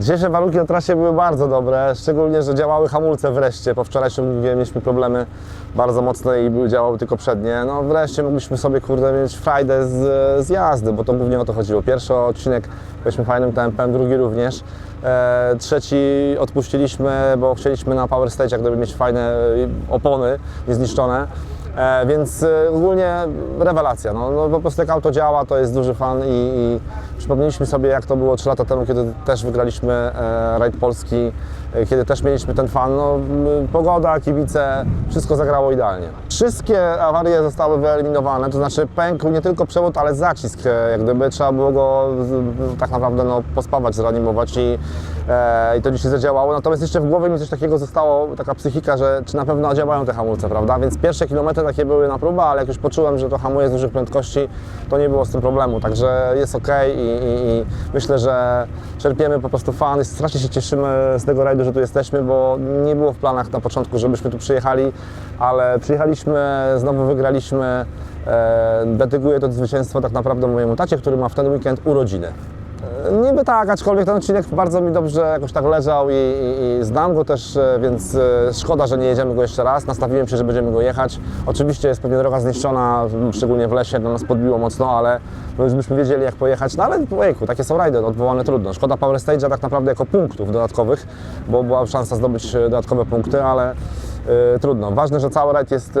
Dzisiejsze warunki na trasie były bardzo dobre, szczególnie, że działały hamulce wreszcie. Po wczorajszym dniu mieliśmy problemy bardzo mocne i działały tylko przednie. No wreszcie mogliśmy sobie, kurde, mieć frajdę z, z jazdy, bo to głównie o to chodziło. Pierwszy odcinek byliśmy fajnym tempem, drugi również. E, trzeci odpuściliśmy, bo chcieliśmy na Power Stage gdyby mieć fajne e, opony niezniszczone. E, więc e, ogólnie rewelacja. No, no, po prostu jak auto działa, to jest duży fan i, i przypomnieliśmy sobie jak to było 3 lata temu, kiedy też wygraliśmy e, rajd Polski, e, kiedy też mieliśmy ten fan. No, pogoda, kibice, wszystko zagrało idealnie. Wszystkie awarie zostały wyeliminowane, to znaczy pękł nie tylko przewód, ale zacisk. e, Jak gdyby trzeba było go tak naprawdę no, pospawać, zreanimować i, e, i to dzisiaj zadziałało. Natomiast jeszcze w głowie mi coś takiego zostało, taka psychika, że czy na pewno działają te hamulce, prawda? Więc pierwsze kilometry takie były na próbę, ale jak już poczułem, że to hamuje z dużych prędkości, to nie było z tym problemu. Także jest ok i, i, myślę, że czerpiemy po prostu fan i strasznie się cieszymy z tego rajdu, że tu jesteśmy, bo nie było w planach na początku, żebyśmy tu przyjechali, ale przyjechaliśmy, znowu wygraliśmy. E, dedykuję to zwycięstwo tak naprawdę mojemu tacie, który ma w ten weekend urodziny. Niby tak, aczkolwiek ten odcinek bardzo mi dobrze jakoś tak leżał i, i, i znam go też, e, więc e, szkoda, że nie jedziemy go jeszcze raz. Nastawiłem się, że będziemy go jechać. Oczywiście jest pewnie droga zniszczona, szczególnie w lesie, do nas podbiło mocno, ale no już byśmy wiedzieli jak pojechać. No ale ojejku, takie są rajdy, no, odwołane trudno. Szkoda Power Stage'a tak naprawdę jako punktów dodatkowych, bo była szansa zdobyć e, dodatkowe punkty, ale e, trudno. Ważne, że cały rajd jest e,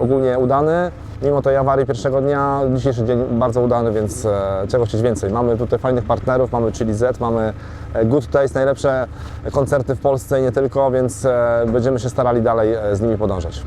ogólnie udany. Mimo tej awarii pierwszego dnia, dzisiejszy dzień bardzo udany, więc e, czego chcieć więcej. Mamy tutaj fajnych partnerów, mamy Chili Z, mamy e, Good Taste, najlepsze koncerty w Polsce i nie tylko, więc e, będziemy się starali dalej z nimi podążać.